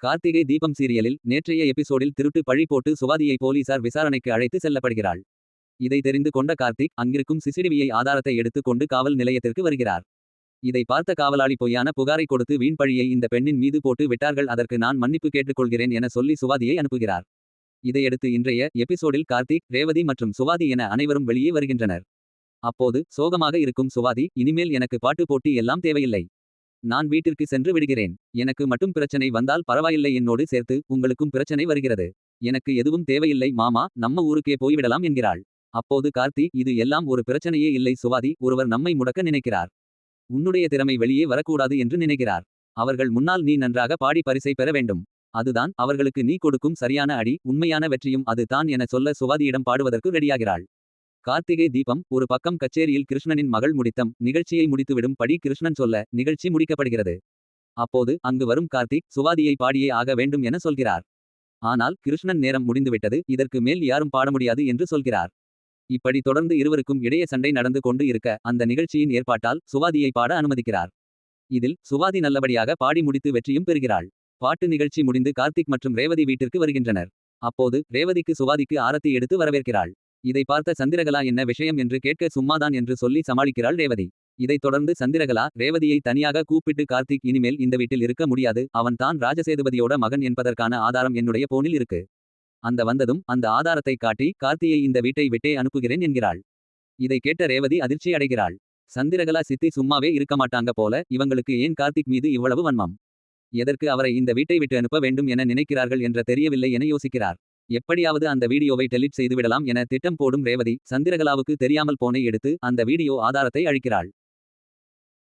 கார்த்திகை தீபம் சீரியலில் நேற்றைய எபிசோடில் திருட்டு பழி போட்டு சுவாதியை போலீசார் விசாரணைக்கு அழைத்து செல்லப்படுகிறாள். இதை தெரிந்து கொண்ட கார்த்திக் அங்கிருக்கும் சிசிடிவியை ஆதாரத்தை எடுத்துக் கொண்டு காவல் நிலையத்திற்கு வருகிறார். இதை பார்த்த காவலாளி பொய்யான புகாரை கொடுத்து வீண் பழியை இந்த பெண்ணின் மீது போட்டு விட்டார்கள் அதற்கு நான் மன்னிப்பு கேட்டுக்கொள்கிறேன் என சொல்லி சுவாதியை அனுப்புகிறார். இதையடுத்து இன்றைய எபிசோடில் கார்த்திக் ரேவதி மற்றும் சுவாதி என அனைவரும் வெளியே வருகின்றனர். அப்போது சோகமாக இருக்கும் சுவாதி இனிமேல் எனக்கு பாட்டு போட்டி எல்லாம் தேவையில்லை. நான் வீட்டிற்கு சென்று விடுகிறேன். எனக்கு மட்டும் பிரச்சனை வந்தால் பரவாயில்லை என்னோடு சேர்த்து உங்களுக்கும் பிரச்சனை வருகிறது. எனக்கு எதுவும் தேவையில்லை மாமா நம்ம ஊருக்கே போய்விடலாம் என்கிறாள். அப்போது கார்த்தி இது எல்லாம் ஒரு பிரச்சனையே இல்லை சுவாதி ஒருவர் நம்மை முடக்க நினைக்கிறார். உன்னுடைய திறமை வெளியே வரக்கூடாது என்று நினைக்கிறார். அவர்கள் முன்னால் நீ நன்றாக பாடி பரிசை பெற வேண்டும். அதுதான் அவர்களுக்கு நீ கொடுக்கும் சரியான அடி உண்மையான வெற்றியும் அது தான் என சொல்ல சுவாதியிடம் பாடுவதற்கு ரெடியாகிறாள். கார்த்திகை தீபம் ஒரு பக்கம் கச்சேரியில் கிருஷ்ணனின் மகள் முடித்தம் நிகழ்ச்சியை முடித்துவிடும் படி கிருஷ்ணன் சொல்ல நிகழ்ச்சி முடிக்கப்படுகிறது. அப்போது அங்கு வரும் கார்த்திக் சுவாதியை பாடியே ஆக வேண்டும் என சொல்கிறார். ஆனால் கிருஷ்ணன் நேரம் முடிந்துவிட்டது இதற்கு மேல் யாரும் பாட முடியாது என்று சொல்கிறார். இப்படி தொடர்ந்து இருவருக்கும் இடையே சண்டை நடந்து கொண்டு இருக்க அந்த நிகழ்ச்சியின் ஏற்பாட்டால் சுவாதியை பாட அனுமதிக்கிறார். இதில் சுவாதி நல்லபடியாக பாடி முடித்து வெற்றியும் பெறுகிறாள். பாட்டு நிகழ்ச்சி முடிந்து கார்த்திக் மற்றும் ரேவதி வீட்டிற்கு வருகின்றனர். அப்போது ரேவதிக்கு சுவாதிக்கு ஆரத்தி எடுத்து வரவேற்கிறாள். இதை பார்த்த சந்திரகலா என்ன விஷயம் என்று கேட்க சும்மாதான் என்று சொல்லி சமாளிக்கிறாள் ரேவதி. இதைத் தொடர்ந்து சந்திரகலா ரேவதியை தனியாக கூப்பிட்டு கார்த்திக் இனிமேல் இந்த வீட்டில் இருக்க முடியாது. அவன் தான் ராஜசேதுபதியோட மகன் என்பதற்கான ஆதாரம் என்னுடைய போனில் இருக்கு. அந்த வந்ததும் அந்த ஆதாரத்தை காட்டி கார்த்தியை இந்த வீட்டை விட்டே அனுப்புகிறேன் என்கிறாள். இதை கேட்ட ரேவதி அதிர்ச்சி அடைகிறாள். சந்திரகலா சித்தி சும்மாவே இருக்க மாட்டாங்க போல இவங்களுக்கு ஏன் கார்த்திக் மீது இவ்வளவு வன்மம்? எதற்கு அவரை இந்த வீட்டை விட்டு அனுப்ப வேண்டும் என நினைக்கிறார்கள் என்ற தெரியவில்லை என யோசிக்கிறார். எப்படியாவது அந்த வீடியோவை டெலிட் செய்துவிடலாம் என திட்டம் போடும் ரேவதி சந்திரகலாவுக்கு தெரியாமல் போனை எடுத்து அந்த வீடியோ ஆதாரத்தை அழிக்கிறாள்.